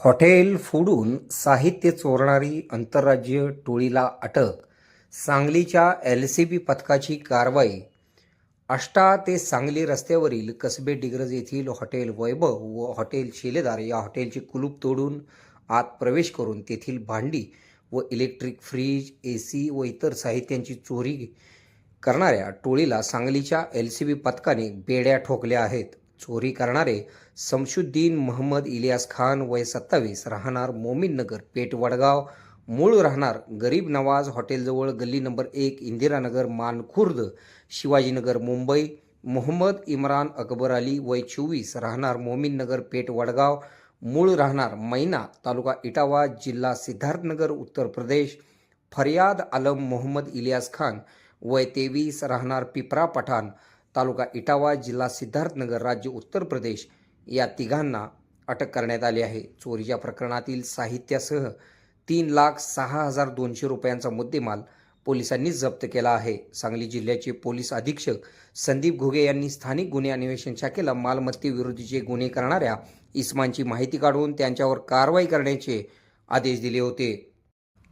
Hotel फोडून साहित्य चोरणारी आंतरराज्य टोळीला अटक सांगलीच्या एल सी बी पथकाची कारवाई आष्टा ते सांगली रस्त्यावरील कसबे डिग्रज येथील हॉटेल वैभव व हॉटेल शिलेदार या हॉटेलचे कुलूप तोडून आत प्रवेश करून तेथील भांडी व इलेक्ट्रिक फ्रीज ए सी व इतर साहित्यांची चोरी करणाऱ्या टोळीला सांगलीच्या एल सी बी पथकाने बेड्या ठोकल्या आहेत. चोरी करणारे समशुद्दीन मोहम्मद इलियास खान वय सत्तावीस राहणार मोमीननगर पेट पेठ वडगाव. मूळ राहणार गरीब नवाज हॉटेलजवळ गल्ली नंबर एक इंदिरानगर मानखुर्द शिवाजीनगर मुंबई. मोहम्मद इम्रान अकबर अली वय चोवीस राहणार मोमीननगर पेट पेठ वडगाव. मूळ राहणार मैना तालुका इटावा जिल्हा सिद्धार्थनगर उत्तर प्रदेश. फरियाद आलम मोहम्मद इलियास खान वय तेवीस राहणार पिपरा पठाण. तालुका इटावा जिल्हा सिद्धार्थनगर राज्य उत्तर प्रदेश या तिघांना अटक करण्यात आली आहे. चोरीच्या प्रकरणातील साहित्यासह तीन लाख सहा हजार दोनशे रुपयांचा मुद्देमाल पोलिसांनी जप्त केला आहे. सांगली जिल्ह्याचे पोलीस अधीक्षक संदीप घुगे यांनी स्थानिक गुन्हे अन्वेषण शाखेला मालमत्तेविरोधीचे गुन्हे करणाऱ्या इस्मांची माहिती काढून त्यांच्यावर कारवाई करण्याचे आदेश दिले होते.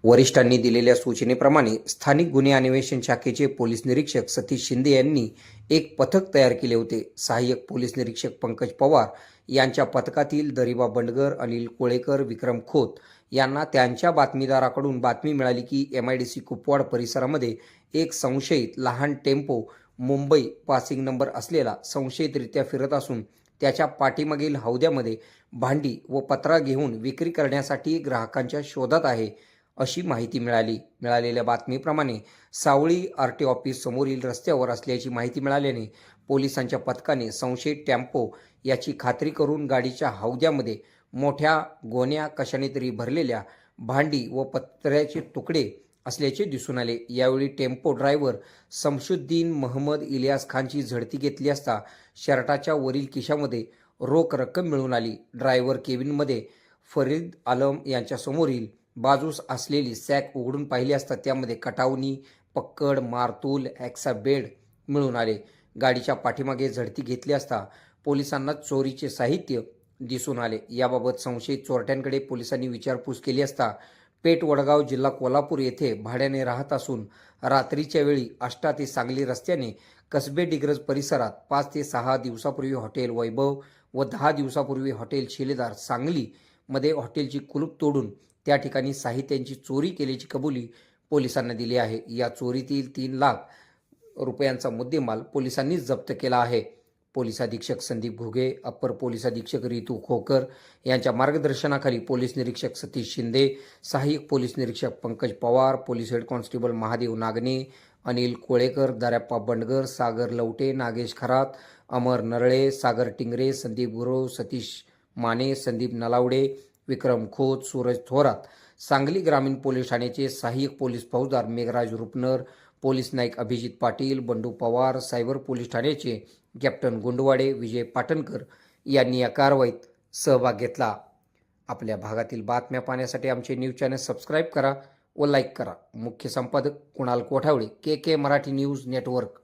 वरिष्ठांनी दिलेल्या सूचनेप्रमाणे स्थानिक गुन्हे अन्वेषण शाखेचे पोलीस निरीक्षक सतीश शिंदे यांनी एक पथक तयार केले होते. सहाय्यक पोलीस निरीक्षक पंकज पवार यांच्या पथकातील दरिबा बंडगर अनिल कोळेकर विक्रम खोत यांना त्यांच्या बातमीदाराकडून बातमी मिळाली की M I D C Kupwad परिसरामध्ये एक संशयित लहान टेम्पो मुंबई पासिंग नंबर असलेला संशयितरित्या फिरत असून त्याच्या पाठीमागील हौद्यामध्ये भांडी व पत्रा घेऊन विक्री करण्यासाठी ग्राहकांच्या शोधात आहे. अशी माहिती मिळाली. मिळालेल्या बातमीप्रमाणे सावळी आर टी ऑफिस समोरील रस्त्यावर असल्याची माहिती मिळाल्याने पोलिसांच्या पथकाने संशयित टेम्पो याची खात्री करून गाडीच्या हौद्यामध्ये मोठ्या गोण्या कशाने तरी भरलेल्या भांडी व पत्र्याचे तुकडे असल्याचे दिसून आले. यावेळी टेम्पो ड्रायव्हर समशुद्दीन महम्मद इलियास खानची झडती घेतली असता शर्टाच्या वरील खिशामध्ये रोख रक्कम मिळून आली. ड्रायव्हर केबिनमध्ये फरीद आलम यांच्यासमोरील बाजूस असलेली सॅक उघडून पाहिली असता त्यामध्ये कटावणी पक्कड मारतूल ॲक्सा बेड मिळून आले. गाडीच्या पाठीमागे झडती घेतली असता पोलिसांना चोरीचे साहित्य दिसून आले. याबाबत संशयित चोरट्यांकडे पोलिसांनी विचारपूस केली असता पेठ वडगाव जिल्हा कोल्हापूर येथे भाड्याने राहत असून रात्रीच्या वेळी आष्टा ते सांगली रस्त्याने कसबे डिग्रज परिसरात पाच ते सहा दिवसापूर्वी हॉटेल वैभव व दहा दिवसापूर्वी हॉटेल शिलेदार सांगली मध्ये हॉटेलची कुलूप तोडून त्या ठिकाणी साहित्यांची चोरी केल्याची कबुली पोलिसांना दिली आहे. या चोरीतील तीन लाख रुपयांचा मुद्देमाल पोलिसांनी जप्त केला आहे. पोलीस अधीक्षक संदीप घुगे अप्पर पोलीस अधीक्षक रितू खोकर यांच्या मार्गदर्शनाखाली पोलीस निरीक्षक सतीश शिंदे सहाय्यक पोलीस निरीक्षक Pankaj Pawar police head constable Mahadev Nagane Anil Kolekar Darappa Bandgar Sagar Lavate Nagesh Kharat Amar Narale Sagar Tingre Sandeep Gurav Satish Mane Sandeep Nalawade Vikram Khot Suraj Thorat Sangli ग्रामीण police ठाण्याचे सहाय्यक police फौजदार Meghraj Rupnar police naik Abhijit Patil Bandu Pawar cyber police ठाण्याचे captain Gundwade Vijay Patankar यांनी या कारवाईत सहभाग घेतला. आपल्या भागातील बातम्या पाहण्यासाठी आमचे न्यूज चॅनल सबस्क्राईब करा व लाईक करा. मुख्य संपादक Kunal Kothawale K K Marathi news network.